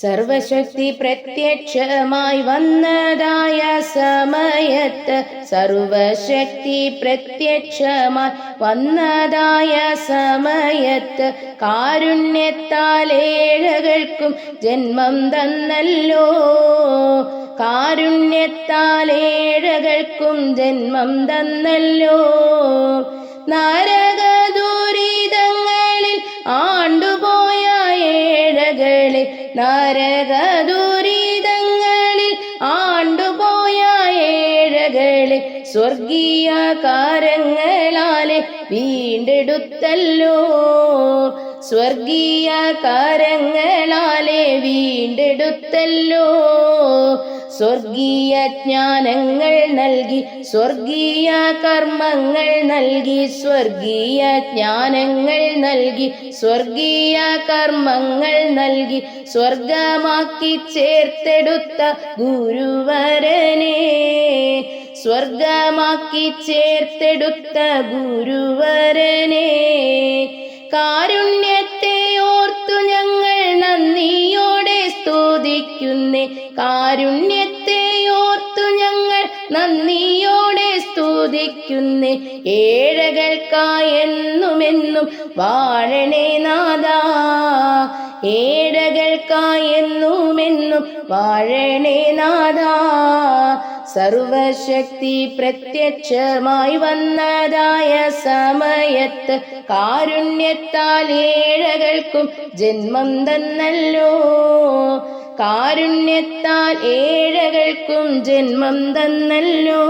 സർവശക്തി പ്രത്യക്ഷമായി വന്നതായ സമയത്ത് സർവശക്തി പ്രത്യക്ഷമായി വന്നതായ സമയത്ത് കാരുണ്യത്താലേഴകൾക്കും ജന്മം തന്നല്ലോ. കാരുണ്യത്താലേഴകൾക്കും ജന്മം തന്നല്ലോ. നരക നരക ദുരിതങ്ങളിൽ ആണ്ടുപോയ ഏഴകളെ സ്വർഗീയ കാരങ്ങളാലെ വീണ്ടെടുത്തല്ലോ. സ്വർഗീയ കാരങ്ങളാലെ വീണ്ടെടുത്തല്ലോ. സ്വർഗീയ ജ്ഞാനങ്ങൾ നൽകി സ്വർഗീയ കർമ്മങ്ങൾ നൽകി സ്വർഗീയ ജ്ഞാനങ്ങൾ നൽകി സ്വർഗീയ കർമ്മങ്ങൾ നൽകി സ്വർഗമാക്കി ചേർത്തെടുത്ത ഗുരുവരനെ. സ്വർഗമാക്കി ചേർത്തെടുത്ത ഗുരുവരനെ. കാരുണ്യത്തെ കാരുണ്യത്തെ ഓർത്തു ഞങ്ങൾ നന്ദിയോടെ സ്തുതിക്കുന്നേ. ഏഴകൾക്കായെന്നുമെന്നും വാഴണേ നാദാ ഏഴകൾക്കായെന്നുമെന്നും വാഴണേ നാദാ സർവശക്തി പ്രത്യക്ഷമായി വന്നതായ സമയത്ത് കാരുണ്യത്താൽ ഏഴകൾക്കും ജന്മം തന്നല്ലോ. കാരുണ്യത്താൽ ഏഴകൾക്കും ജന്മം തന്നല്ലോ.